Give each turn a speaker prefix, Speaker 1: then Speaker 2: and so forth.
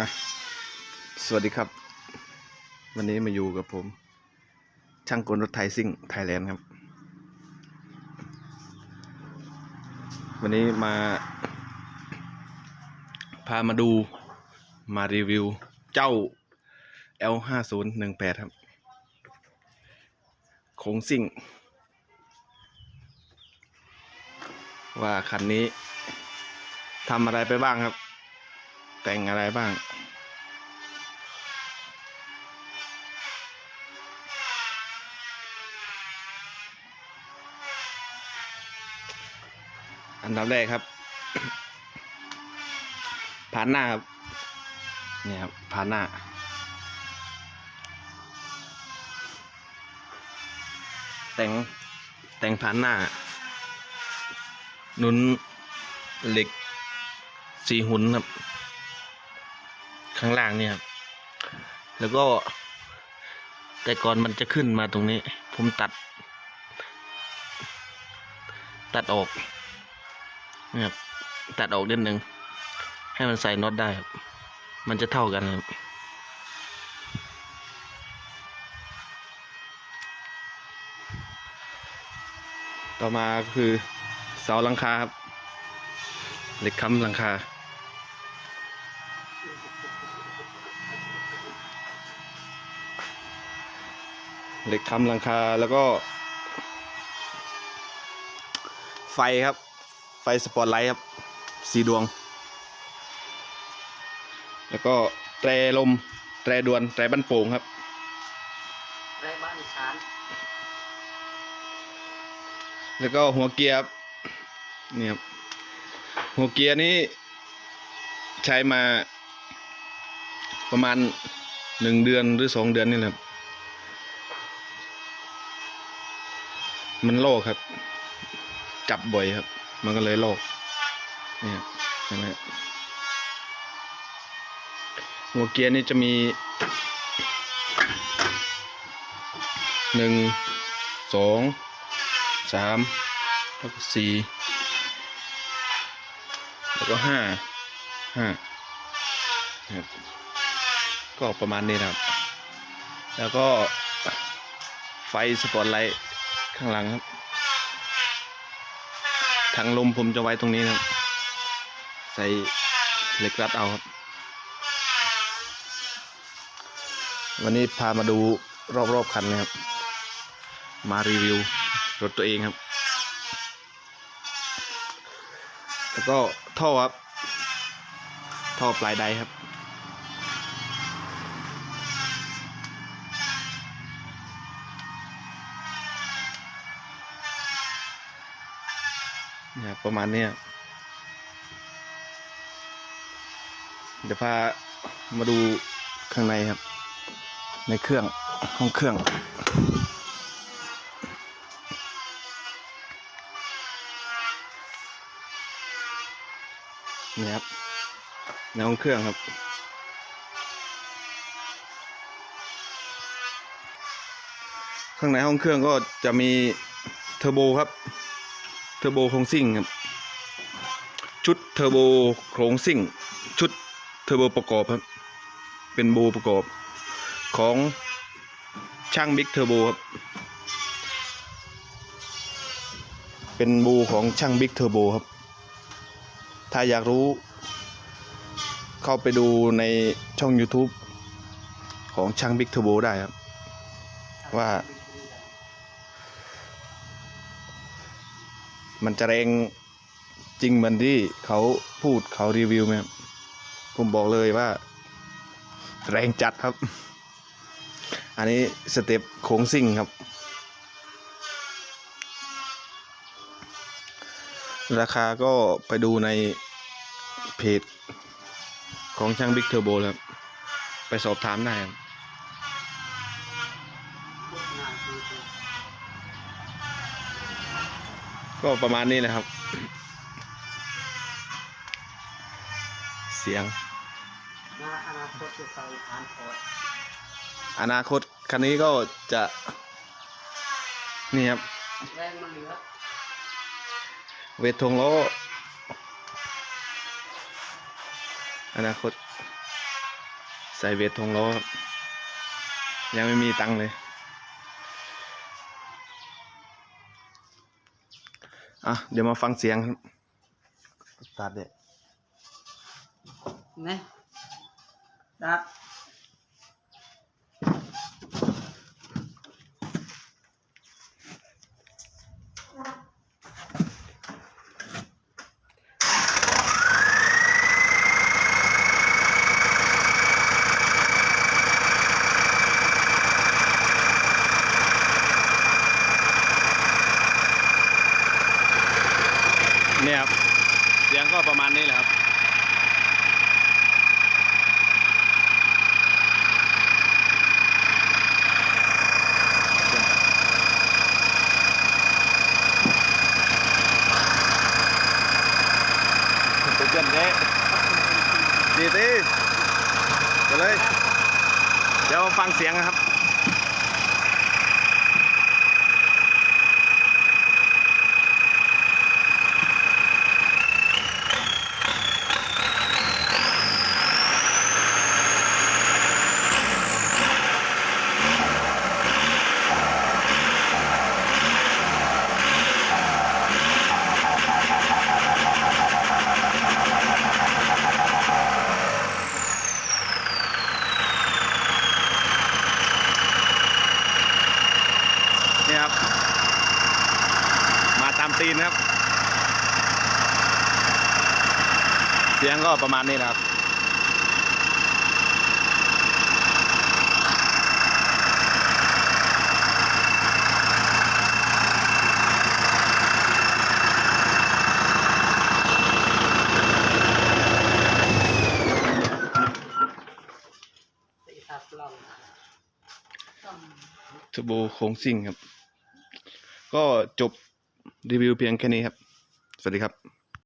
Speaker 1: นะสวัสดีครับ วันนี้มาอยู่กับผม ช่างกลรถไทยซิ่งไทยแลนด์ครับ วันนี้มา พามาดูมารีวิวเจ้า L 5 0 1 8 ครับโค้งซิ่ง ว่าคันนี้ทำอะไรไปบ้างครับ แต่งอะไรบ้าง อันดับแรกครับ ผ่านหน้าครับ เนี่ยครับผ่านหน้าแต่งแต่งผ่านหน้า นุนเหล็กสีหุ่นครับ ข้างล่างเนี่ยครับแล้วก็ แต่ก่อนมันจะขึ้นมาตรงนี้ ผมตัด ตัดออกนะครับตัดออกเด่นหนึ่งให้มันใส่น็อตได้ครับมันจะเท่ากันครับต่อมาคือเสาหลังคาครับเหล็กค้ำหลังคา เหล็กค้ำหลังคาแล้วก็ ไฟครับ ไฟสปอตไลท์ครับสีดวง แล้วก็แตรลมแตรดวนแตรบันโป่งครับ
Speaker 2: ไรบ้านช้าน
Speaker 1: แล้วก็หัวเกียร์ครับนี่ครับหัวเกียร์นี้ใช้มาประมาณหนึ่งเดือนหรือสองเดือนนี่แหละครับ มันโลกครับ จับบ่อยครับ มันก็เลยโลกนี่ครับเห็นไหมหัวเกียร์นี่จะมีหนึ่งสองสามแล้วก็สี่แล้วก็ห้าห้าครับก็ประมาณนี้นะครับ แล้วก็ไฟสปอตไลท์ ข้างหลังครับถังลมผมจะไว้ตรงนี้นะครับ ใส่เหล็กรัดเอาครับ วันนี้พามาดูรอบๆคันนะครับ มารีวิวรถตัวเองครับ แล้วก็ท่อครับ ท่อปลายใดครับ นี่ยประมาณนี้เดี๋ยวพามาดูข้างในครับ ในเครื่องห้องเครื่องนี่ครับในห้องเครื่องครับ ข้างในห้องเครื่องก็จะมีเทอร์โบครับ เทอร์โบโครงซิ่งครับชุดเทอร์โบโครงซิ่ง ชุดเทอร์โบประกอบครับ เป็นโบประกอบของช่างบิ๊กเทอร์โบครับ เป็นโบของช่างบิ๊กเทอร์โบครับ ถ้าอยากรู้ เข้าไปดูในช่อง YouTube ของช่างบิ๊กเทอร์โบได้ครับ ว่า มันจะแรงจริงเหมือนที่เขาพูดเขารีวิวไหมครับผมบอกเลยว่า แรงจัดครับ อันนี้สเต็ปโค้งซิ่งครับ ราคาก็ไปดูในเพจของช่างบิ๊กเทอร์โบครับ ไปสอบถามได้ครับ
Speaker 2: พวกงานคือคือ
Speaker 1: ก็ประมาณนี้นะครับ เสียง
Speaker 2: อนาคตคั
Speaker 1: นนี้ก็จะ นี่ครับ
Speaker 2: เว
Speaker 1: ททงล้ออนาคต ใส่เวททงล้อยังไม่มีตังค์เลย อะเดี๋ยวมาฟังเสียงครับตัดเด็ด
Speaker 2: นี่ดัด
Speaker 1: เนี่ยครับเสียงก็ประมาณนี้แหละครับไปเกินเด้ดีดีไปเลยเดี๋ยวฟังเสียงนะครับ ตามตีนครับ เสียงก็ประมาณนี้นะครับ
Speaker 2: ตีทับลองต้อง
Speaker 1: เทอร์โบโค้งซิ่งครับ ก็จบ รีวิวเพียงแค่นี้ครับ สวัสดีครับ